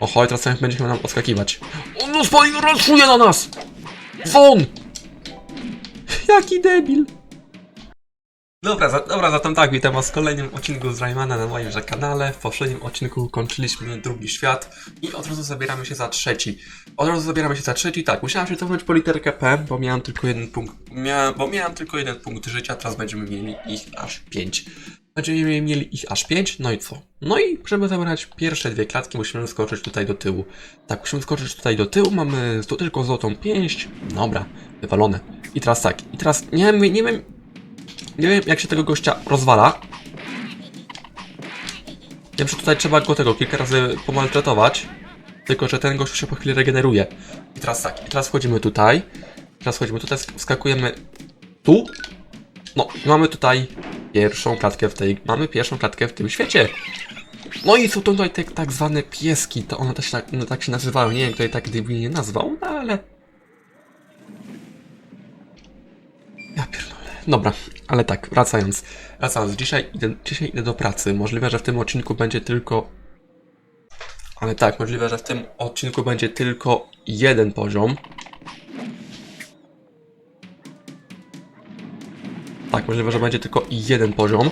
Oho, teraz ten będzie nam odskakiwać. On no spali, na nas! Won! Jaki debil! Dobra, za, dobra, zatem tak, witam was w kolejnym odcinku z Raymana na moim że kanale. W poprzednim odcinku kończyliśmy drugi świat i od razu zabieramy się za trzeci. Od razu zabieramy się za trzeci, tak, musiałem się cofnąć po literkę P, bo miałem tylko jeden punkt, miałem, bo miałem tylko jeden punkt życia, teraz będziemy mieli ich aż pięć. Będziemy mieli ich aż pięć, no i co? No i żeby zabrać pierwsze dwie klatki, musimy skoczyć tutaj do tyłu. Tak, musimy skoczyć tutaj do tyłu, mamy tu tylko złotą pięść. Dobra, wywalone. I teraz tak, i teraz nie wiem, nie wiem, nie wiem jak się tego gościa rozwala. Wiem, że tutaj trzeba go tego kilka razy pomaltretować. Tylko, że ten gość się po chwili regeneruje. I teraz tak, i teraz wchodzimy tutaj. Teraz wchodzimy tutaj, sk- wskakujemy tu. No, mamy tutaj pierwszą klatkę w tej. Mamy pierwszą klatkę w tym świecie. No i są tutaj te tak zwane pieski, to one też tak, no, tak się nazywają. Nie wiem, kto je tak debilnie nazwał, no ale. Ja pierdolę. Dobra, ale tak, wracając. Wracając, dzisiaj idę, dzisiaj idę do pracy. Możliwe, że w tym odcinku będzie tylko. Ale tak, możliwe, że w tym odcinku będzie tylko jeden poziom. Tak, możliwe, że będzie tylko jeden poziom.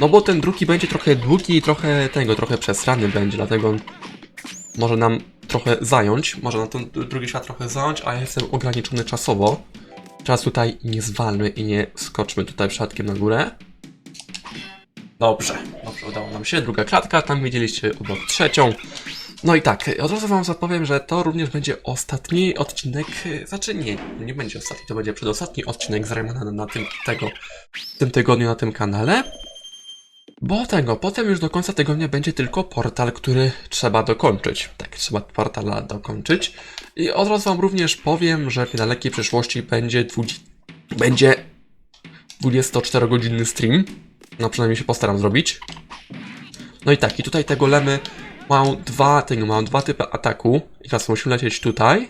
No bo ten drugi będzie trochę długi i trochę tego, trochę przesrany będzie, dlatego może nam trochę zająć. Może na ten drugi świat trochę zająć, a ja jestem ograniczony czasowo. Teraz tutaj nie zwalmy i nie skoczmy tutaj przypadkiem na górę. Dobrze, dobrze, udało nam się. Druga klatka, tam widzieliście obok trzecią. No i tak, od razu wam zapowiem, że to również będzie ostatni odcinek, e, znaczy nie, nie będzie ostatni, to będzie przedostatni odcinek z na, tym, tego, tym tygodniu na tym kanale. Bo tego, potem już do końca tygodnia będzie tylko portal, który trzeba dokończyć. Tak, trzeba portala dokończyć. I od razu wam również powiem, że w niedalekiej przyszłości będzie, 20, będzie 24-godzinny stream. No przynajmniej się postaram zrobić. No i tak, i tutaj te golemy mają dwa, tego, mają dwa typy ataku. I teraz musimy lecieć tutaj.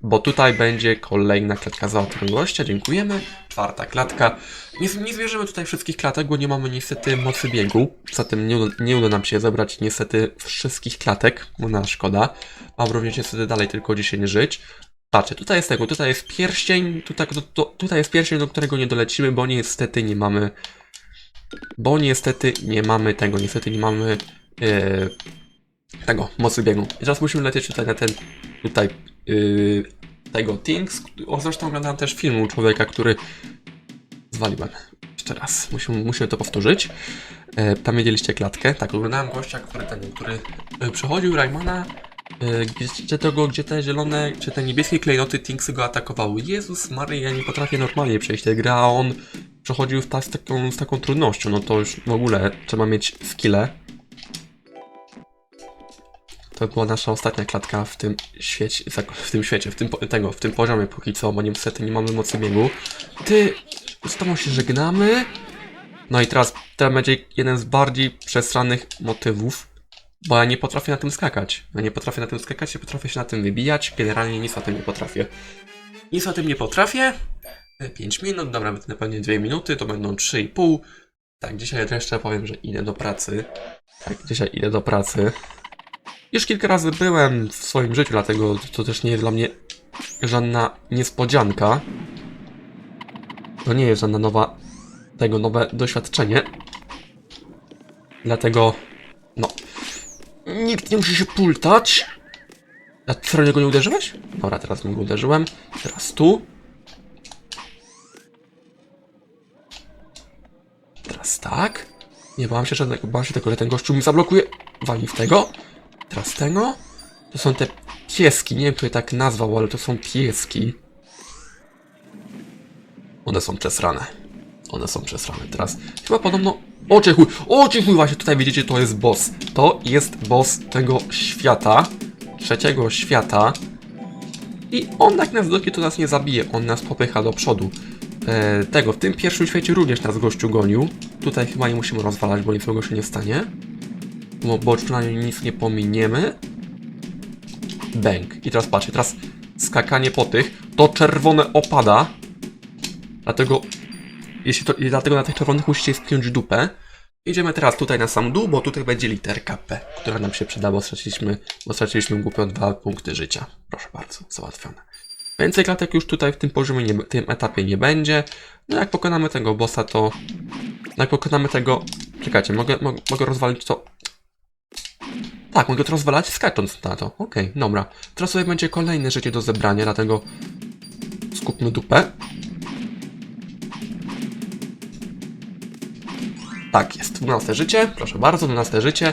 Bo tutaj będzie kolejna klatka za okrągłościa, dziękujemy. Czwarta klatka. Nie, nie zwierzymy tutaj wszystkich klatek, bo nie mamy niestety mocy biegu. Zatem nie, uda- nie uda nam się zebrać niestety wszystkich klatek, bo na szkoda. Mam również niestety dalej tylko 10 żyć. Patrzcie, tutaj jest tego, tutaj jest pierścień, tutaj, tutaj jest pierścień, do którego nie dolecimy, bo niestety nie mamy... Bo niestety nie mamy tego, niestety nie mamy... e, tego, mocy biegu. I teraz musimy lecieć tutaj na ten, tutaj, yy, tego Things. O, zresztą oglądałem też film u człowieka, który zwaliłem. Jeszcze raz, musimy, musimy to powtórzyć. E, tam widzieliście klatkę. Tak, oglądałem gościa, który ten, który e, przechodził Raymana, e, gdzie, tego, gdzie te zielone, czy te niebieskie klejnoty Thingsy go atakowały. Jezus Maria, ja nie potrafię normalnie przejść tę grę, a on przechodził ta, z, taką, z taką trudnością. No to już w ogóle trzeba mieć skille. To była nasza ostatnia klatka w tym świecie, w tym świecie, w tym, tego, w tym poziomie póki co, bo niestety nie mamy mocy biegu. Ty, z tobą się żegnamy. No i teraz, teraz będzie jeden z bardziej przesranych motywów, bo ja nie potrafię na tym skakać. Ja nie potrafię na tym skakać, nie potrafię się na tym wybijać, generalnie nic o tym nie potrafię. Nic o tym nie potrafię. 5 minut, dobra, na pewno 2 minuty, to będą 3,5. Tak, dzisiaj jeszcze powiem, że idę do pracy. Tak, dzisiaj idę do pracy. Już kilka razy byłem w swoim życiu, dlatego to też nie jest dla mnie żadna niespodzianka. To nie jest żadna nowa, tego nowe doświadczenie. Dlatego, no, nikt nie musi się pultać. A ty serio go nie uderzyłeś? Dobra, teraz go uderzyłem. Teraz tu. Teraz tak. Nie bałam się żadnego, bałam się tego, że ten gościu mi zablokuje. Wali w tego. Teraz tego. To są te pieski. Nie wiem, kto je tak nazwał, ale to są pieski. One są przesrane. One są przesrane. Teraz chyba podobno... Ocie chuj! Ocie chuj! Właśnie tutaj widzicie, to jest boss. To jest boss tego świata. Trzeciego świata. I on jak nas dotknie, to nas nie zabije. On nas popycha do przodu. E, tego, w tym pierwszym świecie również nas gościu gonił. Tutaj chyba nie musimy rozwalać, bo nic złego się nie stanie. Bo, przynajmniej nic nie pominiemy. Bęk. I teraz patrzcie, teraz skakanie po tych. To czerwone opada. Dlatego, jeśli to, i dlatego na tych czerwonych musicie spiąć dupę. Idziemy teraz tutaj na sam dół, bo tutaj będzie literka P, która nam się przyda, bo straciliśmy, bo straciliśmy głupio dwa punkty życia. Proszę bardzo, załatwione. Więcej klatek już tutaj w tym poziomie, nie, tym etapie nie będzie. No jak pokonamy tego bossa, to... Jak pokonamy tego... Czekajcie, mogę, mogę, mogę rozwalić to... Tak, mogę to rozwalać skacząc na to. Okej, dobra. Teraz tutaj będzie kolejne życie do zebrania, dlatego... Skupmy dupę. Tak jest, 12 życie, proszę bardzo, 12 życie.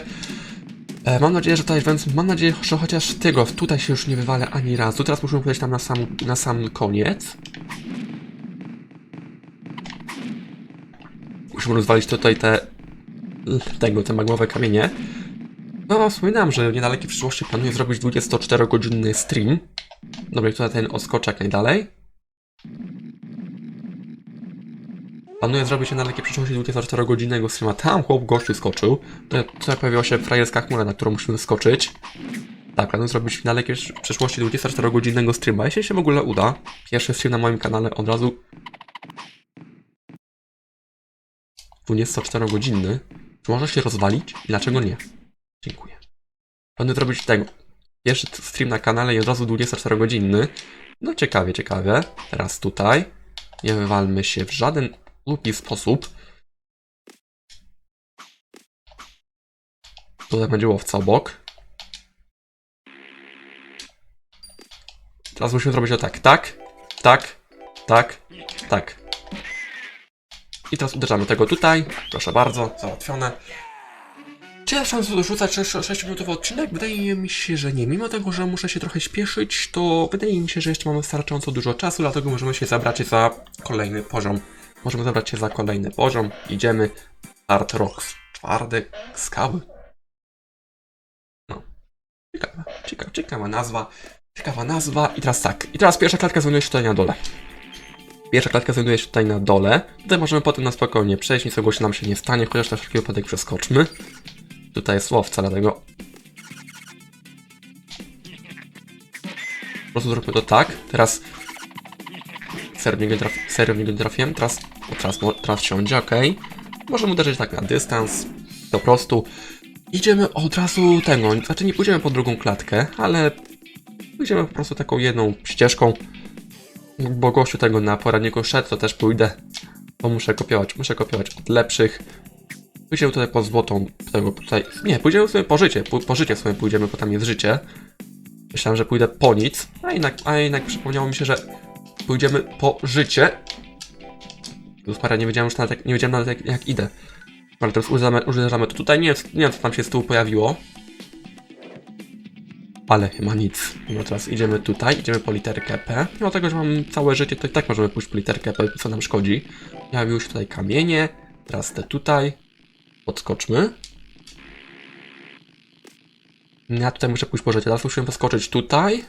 E, mam nadzieję, że tutaj, więc mam nadzieję, że chociaż tego tutaj się już nie wywalę ani razu. Teraz musimy przejść tam na sam, na sam koniec. Musimy rozwalić tutaj te, tego, te magmowe kamienie. No, wam wspominałem, że w niedalekiej przyszłości planuję zrobić 24-godzinny stream. Dobra, tutaj ten odskoczek najdalej. Planuję zrobić na dalekiej przyszłości 24-godzinnego streama. Tam chłop gościu skoczył. Tutaj pojawiła się frajerska chmura, na którą musimy skoczyć. Tak, planuję zrobić w dalekiej przysz- przyszłości 24-godzinnego streama. Jeśli się w ogóle uda. Pierwszy stream na moim kanale od razu. 24-godzinny. Czy może się rozwalić? Dlaczego nie? Dziękuję. Planuję zrobić tego. Pierwszy t- stream na kanale i od razu 24-godzinny. No ciekawie, ciekawie. Teraz tutaj. Nie wywalmy się w żaden głupi sposób. Tutaj będzie łowca obok. Teraz musimy zrobić to tak, tak, tak, tak, tak. I teraz uderzamy tego tutaj. Proszę bardzo, załatwione. Ja szans rzucać 6-minutowy odcinek? Wydaje mi się, że nie. Mimo tego, że muszę się trochę śpieszyć, to wydaje mi się, że jeszcze mamy wystarczająco dużo czasu, dlatego możemy się zabrać za kolejny poziom. Możemy zabrać się za kolejny poziom. Idziemy. Art Rocks. Twarde skały. No. Ciekawa, ciekawa, ciekawa nazwa. Ciekawa nazwa. I teraz tak. I teraz pierwsza klatka znajduje się tutaj na dole. Pierwsza klatka znajduje się tutaj na dole. Tutaj możemy potem na spokojnie przejść, nic ogólnie nam się nie stanie, chociaż na wszelki wypadek przeskoczmy. Tutaj jest dlatego... Po prostu zróbmy to tak. Teraz... Serio w niego, traf... Serio nie trafiłem. Teraz... O, teraz, mo- teraz wsiądzie, ok. Możemy uderzyć tak na dystans. Po prostu... Idziemy od razu tego. Znaczy nie pójdziemy po drugą klatkę, ale... Pójdziemy po prostu taką jedną ścieżką. Bo gościu tego na poradniku szedł, to też pójdę. Bo muszę kopiować, muszę kopiować od lepszych. Pójdziemy tutaj po złotą tego tutaj. Nie, pójdziemy sobie po życie. Po, po życie sobie pójdziemy, bo tam jest życie. Myślałem, że pójdę po nic, a jednak, a jednak przypomniało mi się, że pójdziemy po życie. Już parę nie wiedziałem już nawet jak, nie wiedziałem nawet jak, jak idę. Ale teraz uderzamy, uderzamy to tutaj. Nie, wiem, nie wiem co tam się z tyłu pojawiło. Ale chyba nic. No teraz idziemy tutaj, idziemy po literkę P. Mimo tego, że mam całe życie, to i tak możemy pójść po literkę P, co nam szkodzi. Pojawiły się tutaj kamienie. Teraz te tutaj. Podskoczmy. Ja tutaj muszę pójść po. Teraz musimy poskoczyć tutaj.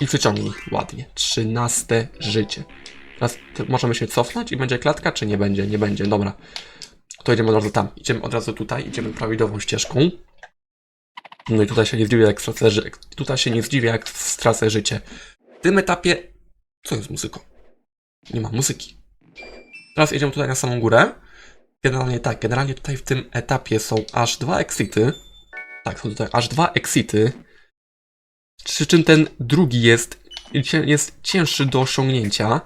I przyciągnij. Ładnie. Trzynaste życie. Teraz możemy się cofnąć i będzie klatka, czy nie będzie? Nie będzie, dobra. To idziemy od razu tam. Idziemy od razu tutaj, idziemy prawidłową ścieżką. No i tutaj się nie zdziwię, jak stracę, ży- tutaj się nie zdziwię, jak stracę życie. W tym etapie... Co jest muzyką? Nie ma muzyki. Teraz idziemy tutaj na samą górę. Generalnie tak, generalnie tutaj w tym etapie są aż dwa exity. Tak, są tutaj aż dwa exity. Przy czym ten drugi jest, jest cięższy do osiągnięcia.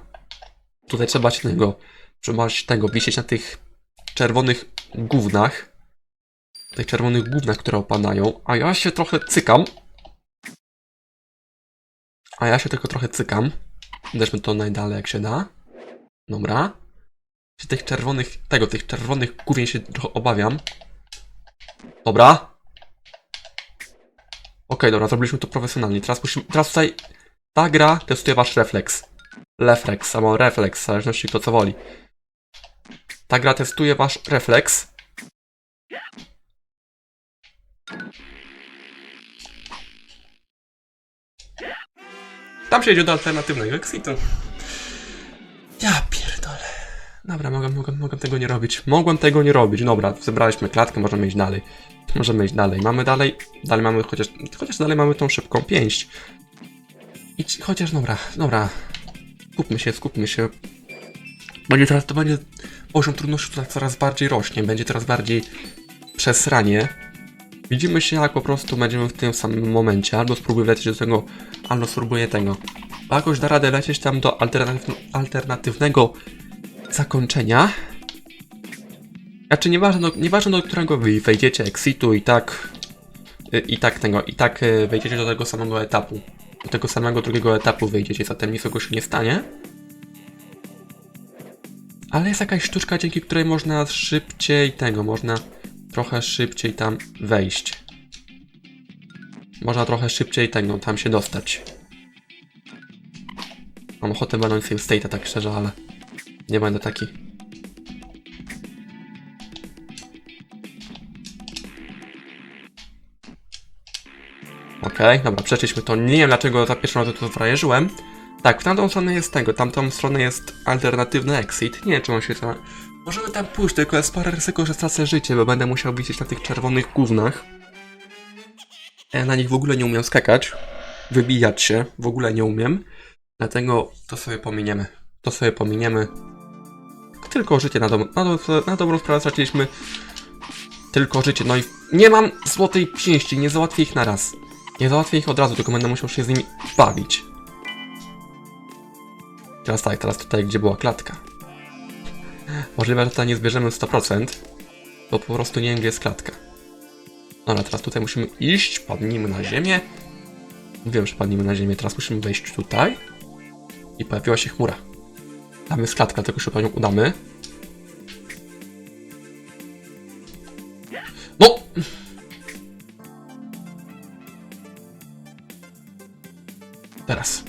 Tutaj trzeba się tego, trzeba się tego wisieć na tych czerwonych gównach. Tych czerwonych gównach, które opadają. A ja się trochę cykam. A ja się tylko trochę cykam. Uderzmy to najdalej jak się da. Dobra. Się tych czerwonych, tego, tych czerwonych głównie się trochę obawiam. Dobra. Okej, dobra, zrobiliśmy to profesjonalnie. Teraz teraz tutaj ta gra testuje wasz refleks. Refleks, albo refleks, w zależności kto co woli. Ta gra testuje wasz refleks. Tam się idzie do alternatywnego exitu. Ja pierdolę. Dobra, mogłem, mogłem, mogłem tego nie robić. Mogłem tego nie robić. Dobra, zebraliśmy klatkę, możemy iść dalej. Możemy iść dalej. Mamy dalej, dalej mamy chociaż, chociaż dalej mamy tą szybką pięść. Idź, chociaż dobra, dobra. Skupmy się, skupmy się. Będzie teraz, to będzie poziom trudności tutaj coraz bardziej rośnie, będzie coraz bardziej przesranie. Widzimy się jak po prostu będziemy w tym samym momencie, albo spróbuję lecieć do tego, albo spróbuję tego. Jakoś da radę lecieć tam do alternatyw alternatywnego zakończenia. Znaczy nieważne, do, nieważne do którego wy wejdziecie exitu i tak y, i tak tego, i tak y, wejdziecie do tego samego etapu. Do tego samego drugiego etapu wejdziecie, zatem nic się nie stanie. Ale jest jakaś sztuczka, dzięki której można szybciej tego, można trochę szybciej tam wejść. Można trochę szybciej tego, tam się dostać. Mam ochotę Same State'a, tak szczerze, ale nie będę taki. Okej, dobra, przeszliśmy to. Nie wiem dlaczego za pierwszą razem to frajerzyłem. Tak, w tamtą stronę jest tego, tamtą stronę jest alternatywny exit. Nie wiem, czy on się tam... Możemy tam pójść, tylko jest parę ryzyko, że stracę życie, bo będę musiał wisieć na tych czerwonych gównach. Ja na nich w ogóle nie umiem skakać. Wybijać się, w ogóle nie umiem. Dlatego to sobie pominiemy. To sobie pominiemy. Tylko życie na, dom na, do na dobrą sprawę straciliśmy. Tylko życie, no i nie mam złotej pięści, nie załatwię ich na raz. Nie załatwię ich od razu, tylko będę musiał się z nimi bawić. Teraz tak, teraz tutaj, gdzie była klatka. Możliwe, że tutaj nie zbierzemy 100%, bo po prostu nie wiem, gdzie jest klatka. Dobra, teraz tutaj musimy iść, padnijmy na ziemię. Wiem, że padnijmy na ziemię, teraz musimy wejść tutaj. I pojawiła się chmura. Tam jest klatka, tylko po nią udamy. No! Teraz.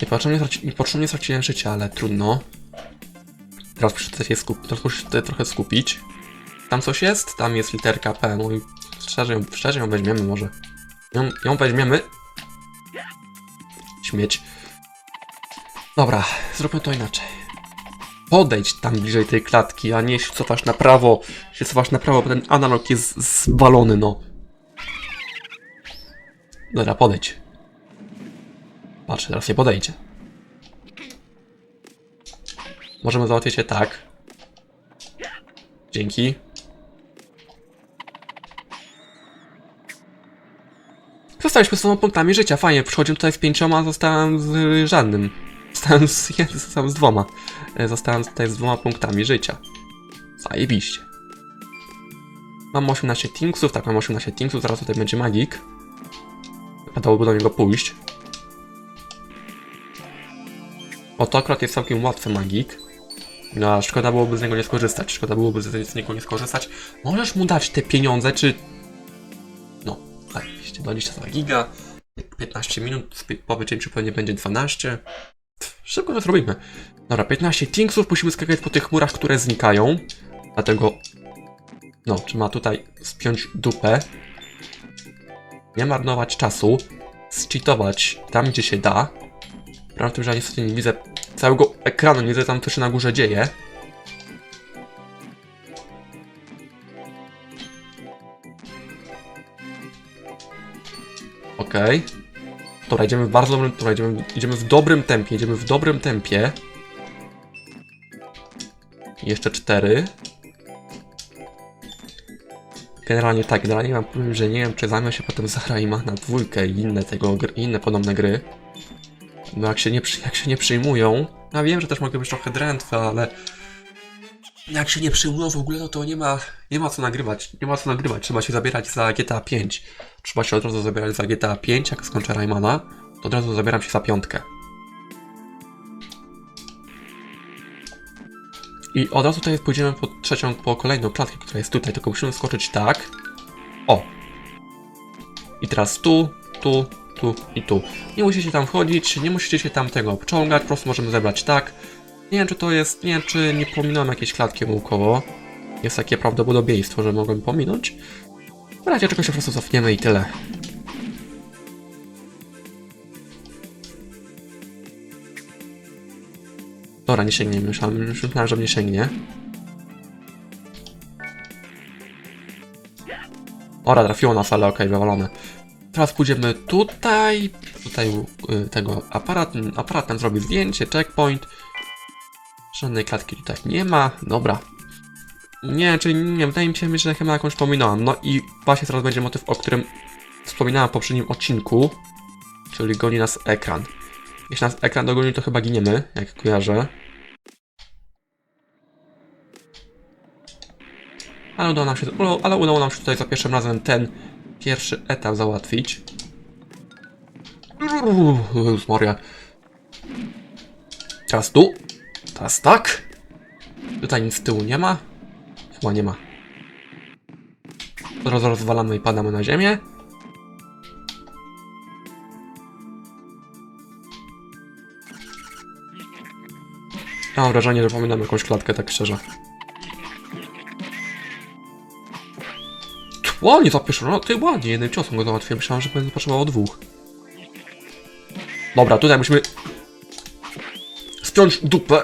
Niepotrzebnie, straci, niepotrzebnie straciłem życie, ale trudno. Teraz muszę się skup, teraz muszę się trochę skupić. Tam coś jest? Tam jest literka P. Mój, szczerze, ją- szczerze ją weźmiemy może. Ją, ją weźmiemy. Śmieć. Dobra, zróbmy to inaczej. Podejdź tam bliżej tej klatki, a nie się cofasz na prawo. Się cofasz na prawo, bo ten analog jest zwalony, no. Dobra, podejdź. Patrz, teraz nie podejdzie. Możemy załatwić je tak. Dzięki. Zostaliśmy z punktami życia, fajnie. Przychodziłem tutaj z pięcioma, zostałem z żadnym. Zostałem z, zostałem z dwoma. E, Zostałem tutaj z dwoma punktami życia. Zajebiście. Mam 18 tinksów, tak, mam 18 tinksów, zaraz tutaj będzie magik. Wypadałoby do niego pójść. O, to akurat jest całkiem łatwy magik. No, szkoda byłoby z niego nie skorzystać. Szkoda byłoby z niego nie skorzystać. Możesz mu dać te pieniądze, czy... No, zajebiście. 22 giga. 15 minut, po wycięciu pewnie będzie 12. Szybko to zrobimy. Dobra, 15 tinksów, musimy skakać po tych chmurach, które znikają. Dlatego... No, trzeba tutaj spiąć dupę. Nie marnować czasu. Zcheatować tam, gdzie się da. Prawda że ja niestety nie widzę całego ekranu, nie widzę tam, co się na górze dzieje. Okej. Dobra, idziemy w bardzo dobrym, dobra, idziemy, idziemy w dobrym tempie, idziemy w dobrym tempie. Jeszcze cztery. Generalnie tak, generalnie mam powiem, że nie wiem, czy zajmę się potem Zahrajma na dwójkę i inne tego, inne podobne gry. No jak się nie, jak się nie przyjmują, ja wiem, że też mogę być trochę drętwe, ale jak się nie przyjmują w ogóle, no to nie ma, nie ma co nagrywać, nie ma co nagrywać, trzeba się zabierać za GTA 5. Trzeba się od razu zabierać za GTA 5, jak skończę Raymana, to od razu zabieram się za piątkę. I od razu tutaj pójdziemy po trzecią, po kolejną klatkę, która jest tutaj, tylko musimy skoczyć tak. O! I teraz tu, tu, tu i tu. Nie musicie tam wchodzić, nie musicie się tam tego obciągać, po prostu możemy zebrać tak. Nie wiem, czy to jest, nie wiem, czy nie pominąłem jakiejś klatki łukowo. Jest takie prawdopodobieństwo, że mogłem pominąć. W razie czego się po prostu cofniemy i tyle. Dobra, nie sięgnie, myślałem, myślałem, że mnie sięgnie. Ora, trafiło nas, ale okej, wywalone. Teraz pójdziemy tutaj. Tutaj y, tego aparat, aparat nam zrobi zdjęcie, checkpoint. Żadnej klatki tutaj nie ma. Dobra. Nie, czyli nie, wydaje mi się, że chyba jakąś pominąłem. No i właśnie teraz będzie motyw, o którym wspominałem w poprzednim odcinku. Czyli goni nas ekran. Jeśli nas ekran dogoni, to chyba giniemy, jak kojarzę. Ale udało nam się, ale udało nam się tutaj za pierwszym razem ten pierwszy etap załatwić. Jezus Maria. Teraz tu. Teraz tak. Tutaj nic z tyłu nie ma. Chyba nie ma. Roz rozwalamy i padamy na ziemię. Ja mam wrażenie, że pamiętam jakąś klatkę, tak szczerze. Ładnie za pierwszą, no ty ładnie, jednym ciosem go załatwiłem. Myślałem, że będę potrzebował dwóch. Dobra, tutaj musimy spiąć dupę,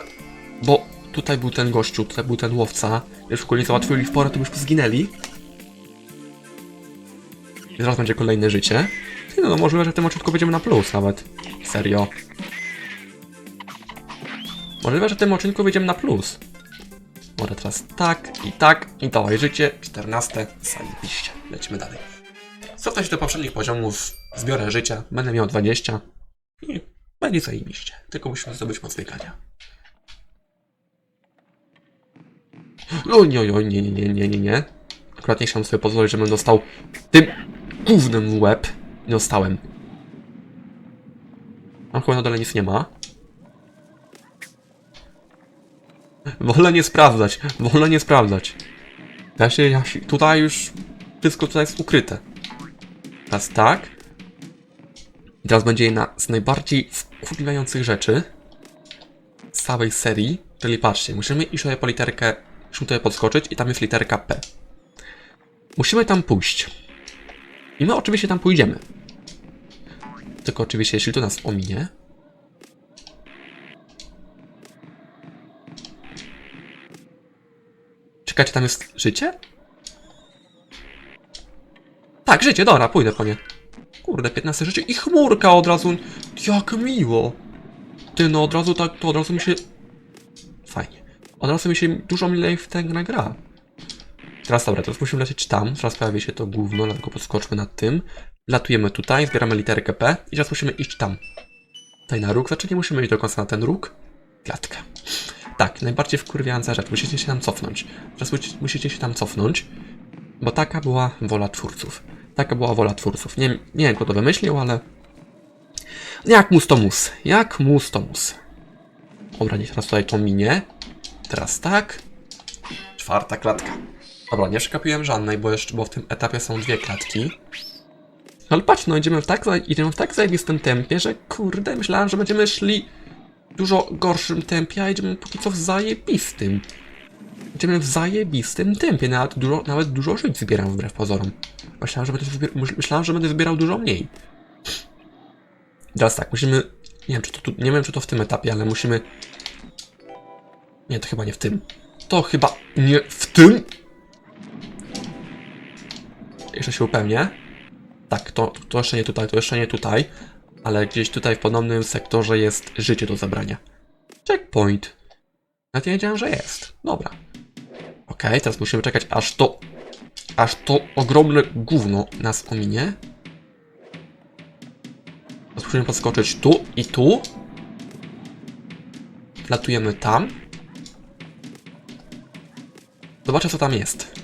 bo tutaj był ten gościu, tutaj był ten łowca. Już nie załatwili w porę, to byśmy zginęli. I zaraz będzie kolejne życie. No, no możliwe, że w tym odcinku będziemy na plus nawet. Serio. Możliwe, że w tym odcinku będziemy na plus. Może teraz tak i tak i dawaj życie. 14. Zajebiście. Lecimy dalej. Cofnę się do poprzednich poziomów, zbiorę życia, będę miał 20 i będzie zajebiście. Tylko musimy zdobyć moc biegania. O nie, oj, nie, nie, nie, nie, nie, nie. Akurat nie chciałem sobie pozwolić, żebym dostał tym gównem w łeb. Nie dostałem. Tam chyba na dole nic nie ma. Wolę nie sprawdzać, wolę nie sprawdzać. Ja się, ja się, tutaj już wszystko tutaj jest ukryte. Teraz tak. I teraz będzie jedna z najbardziej wkurwiających rzeczy z całej serii. Czyli patrzcie, musimy iść sobie po literkę, musimy tutaj podskoczyć i tam jest literka P. Musimy tam pójść. I my oczywiście tam pójdziemy. Tylko oczywiście, jeśli to nas ominie, Czekajcie, tam jest życie? Tak, życie, dobra, pójdę po nie. Kurde, 15 życie i chmurka od razu. Jak miło. Ty, no od razu tak, to od razu mi się... Od razu mi się dużo milej w tę grę gra. Teraz dobra, teraz musimy lecieć tam. Teraz pojawi się to gówno, dlatego podskoczmy nad tym. Latujemy tutaj, zbieramy literkę P i teraz musimy iść tam. Tutaj na róg, znaczy nie musimy iść do końca na ten róg. Klatka. Tak, najbardziej wkurwiająca rzecz. Musicie się tam cofnąć. Teraz musi- musicie się tam cofnąć, bo taka była wola twórców. Taka była wola twórców. Nie, nie wiem, kto to wymyślił, ale... Jak mus to mus. Jak mus to mus. Dobra, teraz tutaj to minie. Teraz tak. Czwarta klatka. Dobra, nie przegapiłem żadnej, bo jeszcze, bo w tym etapie są dwie klatki. Ale patrz, no idziemy w tak, idziemy w tak zajebistym tempie, że kurde, myślałem, że będziemy szli w dużo gorszym tempie, a idziemy póki co w zajebistym. Idziemy w zajebistym tempie, nawet dużo, nawet dużo żyć zbieram wbrew pozorom. Myślałem, że będę, myśl- myślałem, że będę zbierał dużo mniej. Teraz tak, musimy... Nie wiem, czy to, tu, nie wiem, czy to w tym etapie, ale musimy... Nie, to chyba nie w tym. To chyba nie w tym. Jeszcze się upewnię. Tak, to, to jeszcze nie tutaj, to jeszcze nie tutaj. Ale gdzieś tutaj w podobnym sektorze jest życie do zabrania. Checkpoint. Nawet nie wiedziałem, że jest. Dobra. Okej, teraz musimy czekać, aż to... Aż to ogromne gówno nas ominie. Teraz musimy podskoczyć tu i tu. Latujemy tam. Zobaczę, co tam jest.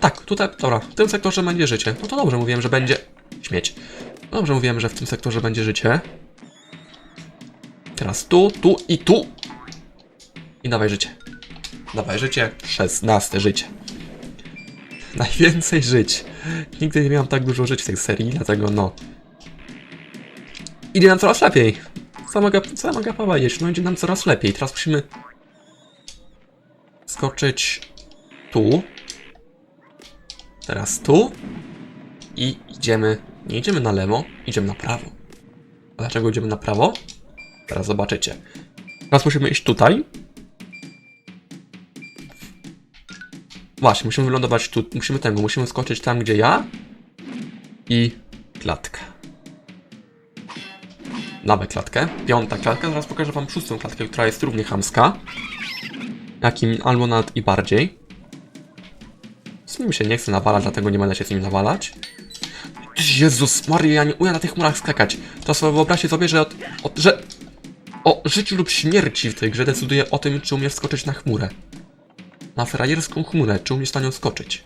Tak, tutaj, dobra, w tym sektorze będzie życie. No to dobrze, mówiłem, że będzie... Śmieć. Dobrze, mówiłem, że w tym sektorze będzie życie. Teraz tu, tu i tu. I dawaj życie. Dawaj życie. 16 życie. Najwięcej żyć. Nigdy nie miałem tak dużo żyć w tej serii, dlatego no. Idzie nam coraz lepiej. Co mogę, co mogę powiedzieć? No idzie nam coraz lepiej. Teraz musimy skoczyć tu. Teraz tu. I idziemy. Nie idziemy na lewo, idziemy na prawo. A dlaczego idziemy na prawo? Teraz zobaczycie. Teraz musimy iść tutaj. Właśnie, musimy wylądować tu. Musimy tego, musimy skoczyć tam, gdzie ja. i klatka. Damy klatkę. Piąta klatka. Zaraz pokażę wam szóstą klatkę, która jest równie chamska. Jakim albo i bardziej. Z nim się nie chcę nawalać, dlatego nie będę się z nim nawalać. Jezus Maria, ja nie umiem na tych murach skakać. To sobie wyobraźcie sobie, że, od, od, że o życiu lub śmierci w tej grze decyduje o tym, czy umiesz skoczyć na chmurę. Na frajerską chmurę, czy umiesz na nią skoczyć.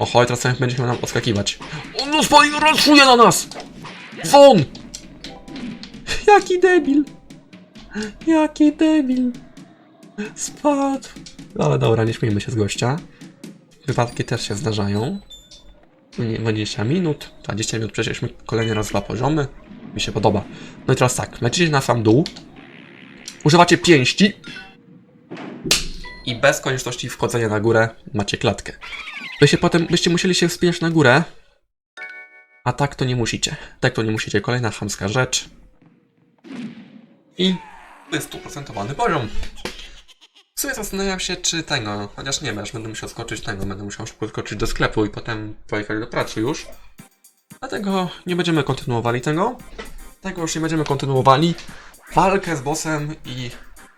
Oho, teraz sam będzie nam odskakiwać. On nas raszuje na nas! Won! Jaki debil! Jaki debil! Spadł! Ale dobra, nie śmiejmy się z gościa. Wypadki też się zdarzają. Nie, 20 minut. 20 minut przeszliśmy kolejny raz dwa poziomy. Mi się podoba. No i teraz tak, lecicie na sam dół. Używacie pięści. I bez konieczności wchodzenia na górę macie klatkę. Wy się potem, byście musieli się wspiąć na górę. A tak to nie musicie. Tak to nie musicie. Kolejna chamska rzecz. I 100% poziom. W sumie zastanawiam się, czy tego, chociaż nie, aż będę musiał skoczyć tego, będę musiał szybko skoczyć do sklepu i potem pojechać do pracy już. Dlatego nie będziemy kontynuowali tego. Tego już nie będziemy kontynuowali. Walkę z bossem i...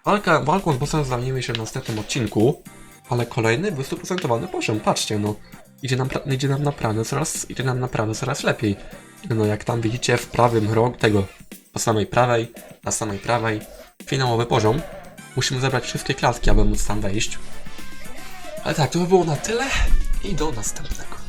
Walka, walką z bossem zajmiemy się w następnym odcinku. Ale kolejny 200% poziom, patrzcie no. Idzie nam, idzie nam naprawdę coraz, idzie nam naprawdę coraz lepiej. No jak tam widzicie w prawym rogu tego, po samej prawej, na samej prawej, finałowy poziom. Musimy zebrać wszystkie klatki, aby móc tam wejść. Ale tak, to by było na tyle i do następnego.